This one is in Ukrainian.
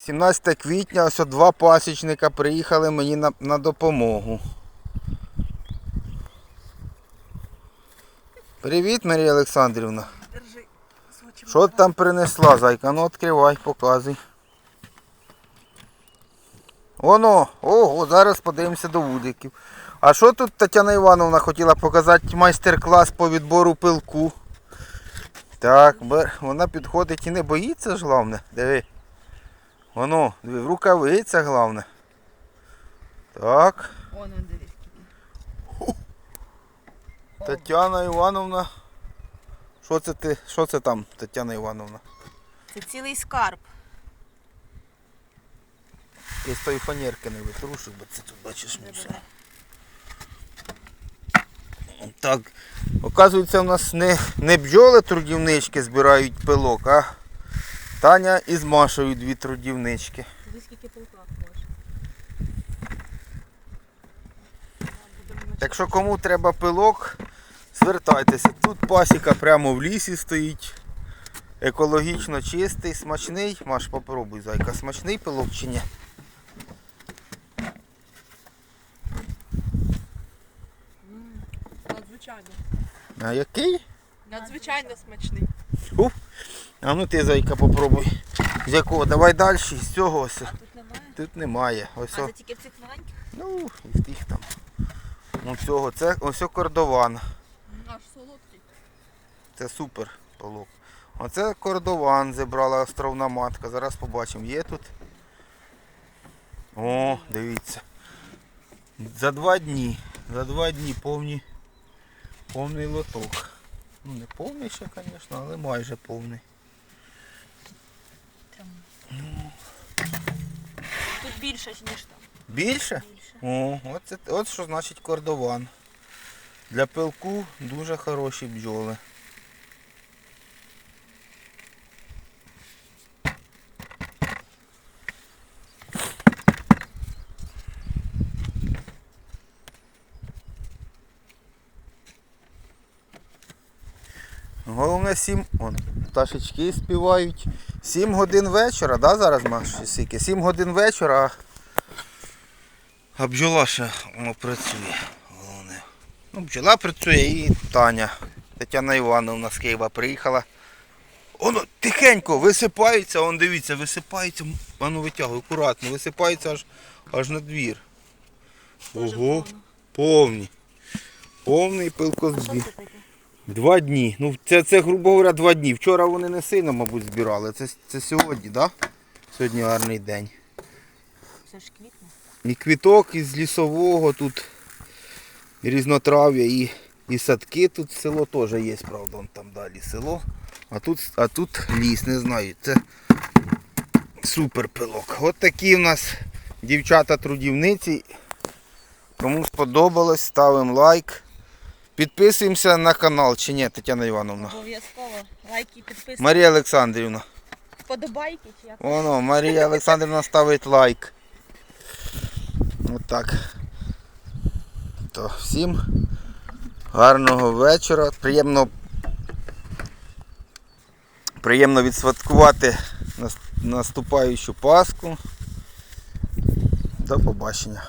17 квітня ось два пасічника приїхали мені на, на допомогу. Привіт, Марія Олександрівна. Держи. Що ти там принесла, зайка? Ну відкривай, показуй. Оно, ого, зараз подивимося до вудиків. А що тут Тетяна Івановна хотіла показати майстер-клас по відбору пилку? Так, вона підходить і не боїться ж головне. Диви. Воно, диви, в рукавицях головне. Так, Вон он дивись. Тетяна Івановна. Що це ти? Що це там, Тетяна Івановна? Це цілий скарб. Я з тої фанерки не витрушив, бо це тут бачиш мусор. Так, оказується, у нас не, не бджоли трудівнички збирають пилок, а Таня із Машею дві трудівнички. Дивись, скільки полка може. Так що кому треба пилок, звертайтеся. Тут пасіка прямо в лісі стоїть. Екологічно чистий, смачний. Маш, попробуй, зайка, смачний пилок чи ні? Надзвичайно. А який? Надзвичайно смачний. Фу. А ну ти, зайка, попробуй. З якого? Давай далі, з цього ось. Тут немає. Тут немає. Ось. А це тільки в цих маленьких? Ну, і в тих там. Ну цього, це ось кордован. Аж солодкий. Це супер полок. Оце кордован зібрала островна матка. Зараз побачимо, є тут. О, дивіться. За два дні. За два дні повні, повний лоток. Ну не повний ще, звісно, але майже повний. Тут більше, ніж там. Більше? Більше. О, от, це, от що значить кордован. Для пилку дуже хороші бджоли. Головне сім. Вон, пташечки співають. Сім годин вечора, да, зараз скільки? Сім годин вечора. А бджола ще воно працює. Головне. Ну, бджола працює і Таня. Тетяна Івановна з Києва приїхала. Воно тихенько висипається, он дивіться, висипається. А ну витягуй, акуратно, висипається аж, аж на двір. Ого, повно. повний. Пилкозбір. Два дні. Ну це, це, грубо говоря, два дні. Вчора вони не сильно, мабуть, збирали. Це, це сьогодні, так? Да? Сьогодні гарний день. Це ж квітне. І квіток із лісового тут і різнотрав'я, і, і садки тут село теж є, правда, вон там далі село. А тут, а тут ліс, не знаю. Це супер пилок. От такі в нас дівчата-трудівниці. Кому сподобалось, ставимо лайк. Підписуємося на канал, чи ні, Тетяна Івановна. Обов'язково. Лайки, підписки. Марія Олександрівна. Подобайки чи як? Воно, Марія Олександрівна ставить лайк. Отак. То всім гарного вечора. Приємно, приємно відсвяткувати наступаючу Пасху. До побачення.